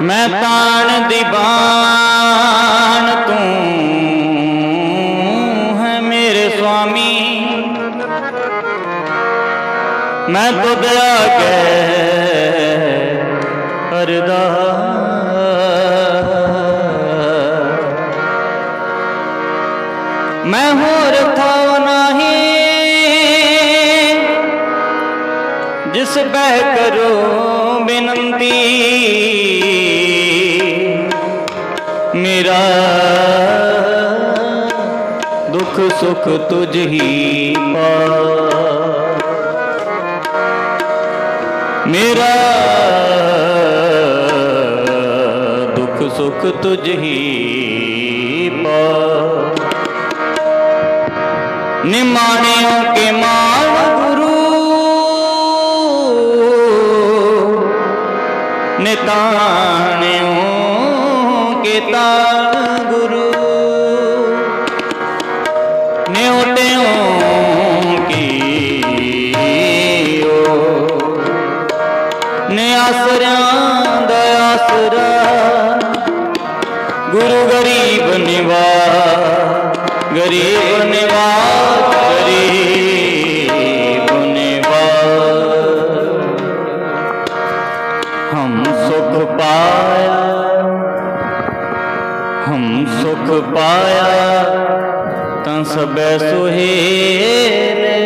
ਮੈਂ ਤਾਣ ਦੀ ਬਾਣ ਤੂੰ ਹੈ ਮੇਰੇ ਸੁਆਮੀ। ਮੈਂ ਤੁਧ ਆਗੇ ਅਰਦਾਸ। ਮੈਂ ਹੋਰ ਥਾਉ ਨਹੀਂ ਜਿਸ ਬਹਿ ਕਰੋ ਬੇਨੰਤੀ। ਮੇਰਾ। ਦੁੱਖ ਸੁਖ ਤੁਝ ਹੀ ਪਾ। ਮੇਰਾ। ਦੁੱਖ ਸੁਖ ਤੁਝ ਹੀ ਪਾ। ਨਿਮਾਣਿਓ ਕੇ ਮਾਣ ਗੁਰੂ। ਨਿਤਾਣਿਓ ਕੇ ਤਾਣ ਗੁਰੂ। ਨਿਉਟਿਓ ਕੀਓ। ਨੇ ਆਸਰਿਆਂ ਦਾ ਆਸਰਾ ਗੁਰੂ ਗਰੀਬ ਨਿਵਾ ਗਰੀਬ ਨਿਵਾ ਗਰੀਬ ਨਿਵਾ ਹਮ ਸੁਖ ਪਾਇਆ ਪਾਇਆ, ਤਾਂ ਸਬੈ ਸੁਹੇਲੇ।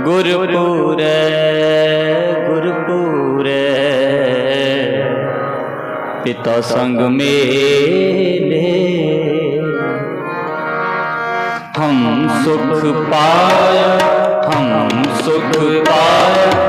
ਗੁਰਪੂਰੈ ਗੁਰਪੂਰੈ, ਪਿਤਾ ਸੰਗ ਮੇਲੇ। ਹਮ ਸੁਖ ਪਾਇਆ, ਹਮ ਸੁਖ ਪਾਇਆ।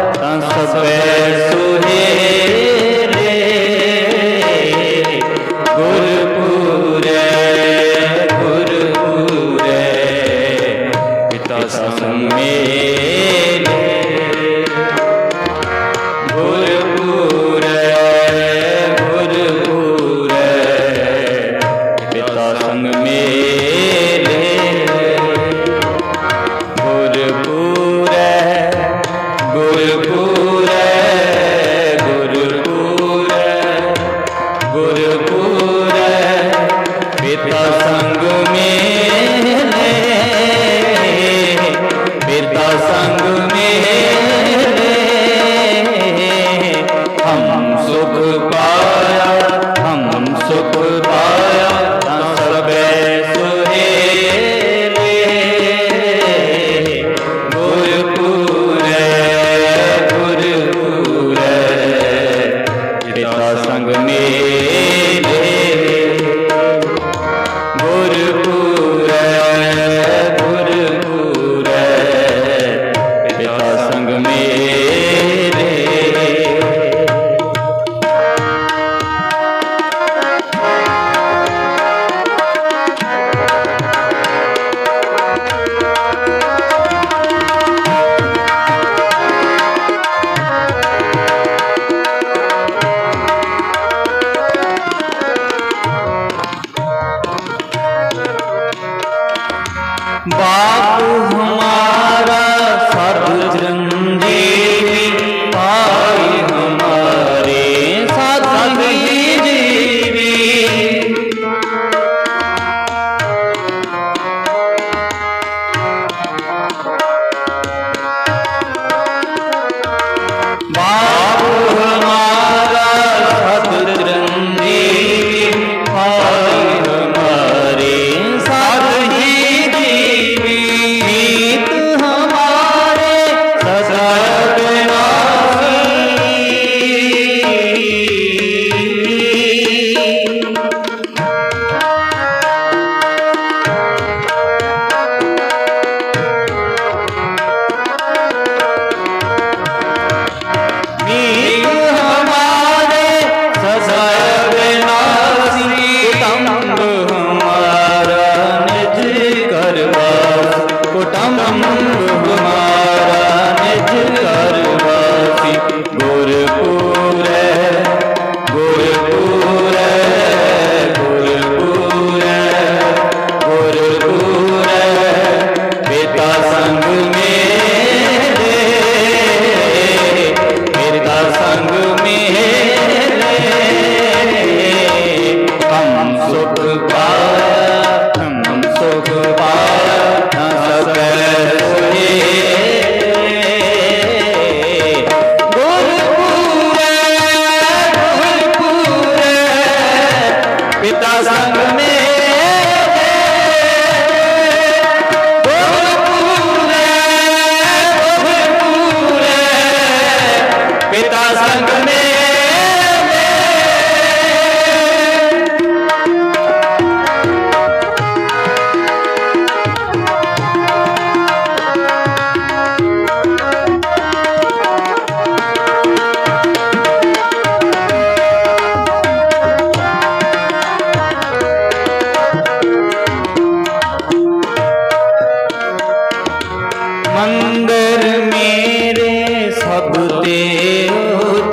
Sangamit.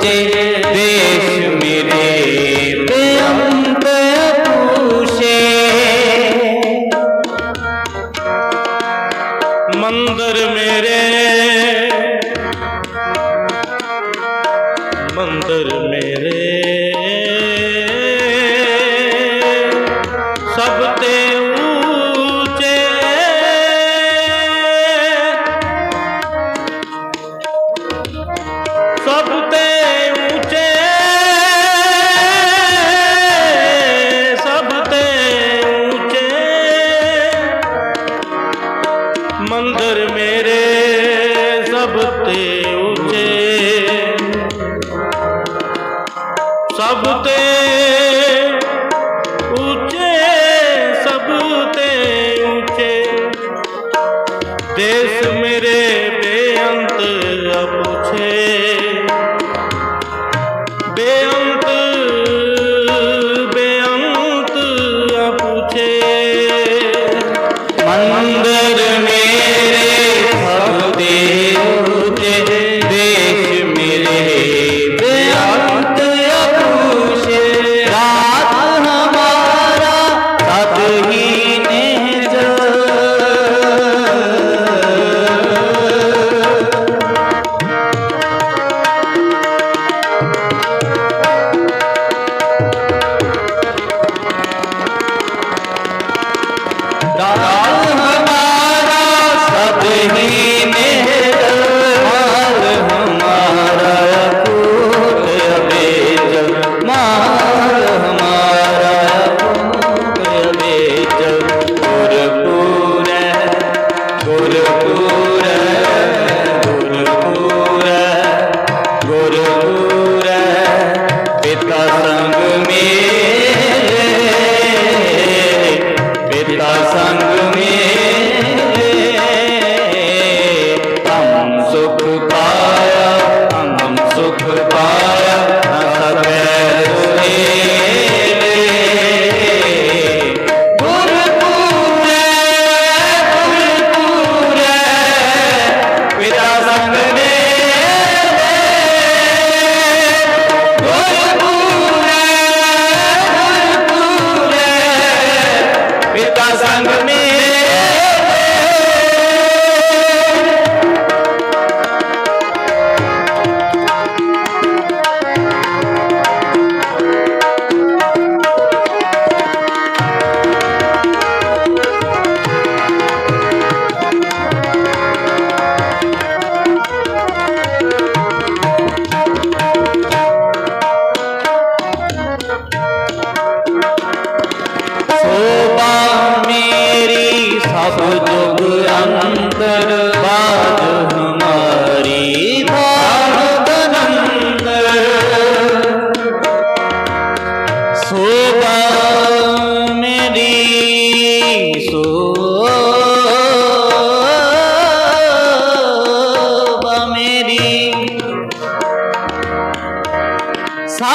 যে Bill.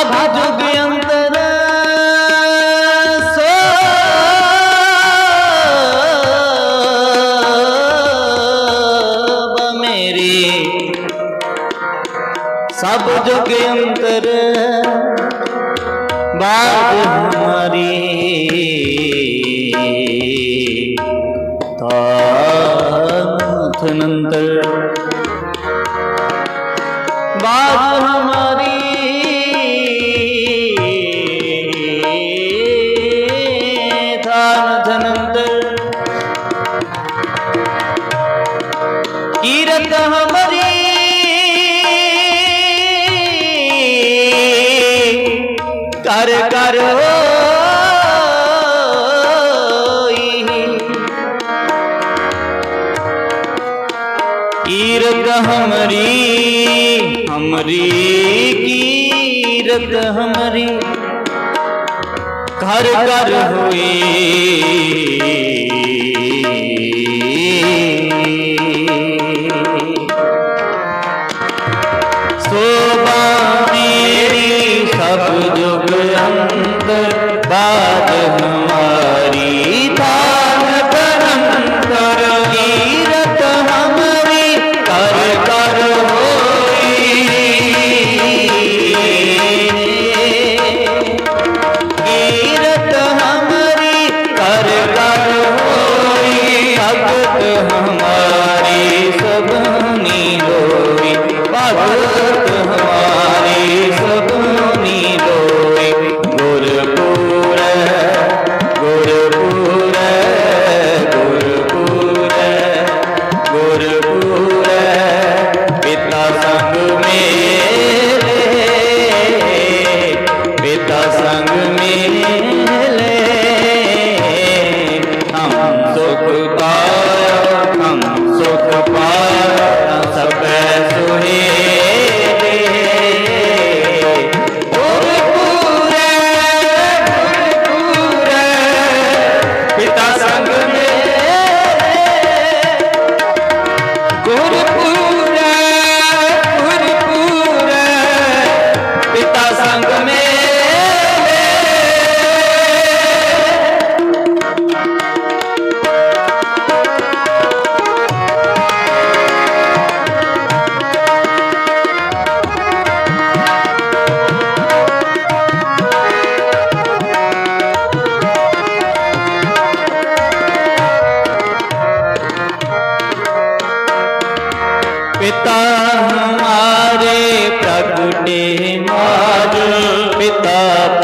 ਅਬ ਜੁਗ ਅੰਦਰ ਰੋਈ ਕੀਰਤ ਹਮਰੀ ਹਮਰੀ ਕੀਰਤ ਹਮਰੀ। ਘਰ ਘਰ ਹੋਏ ਸੋਭਾ बुजुर्ग अंत बात हम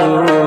Oh.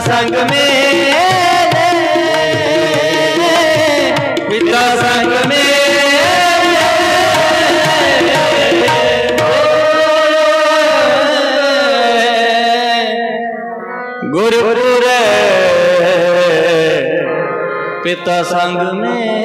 ਸੰਗ ਮੇਰੇ ਪਿਤਾ ਸੰਗ ਮੇਰੇ ਗੁਰਪੁਰੇ ਪਿਤਾ ਸੰਗ ਮੇਰੇ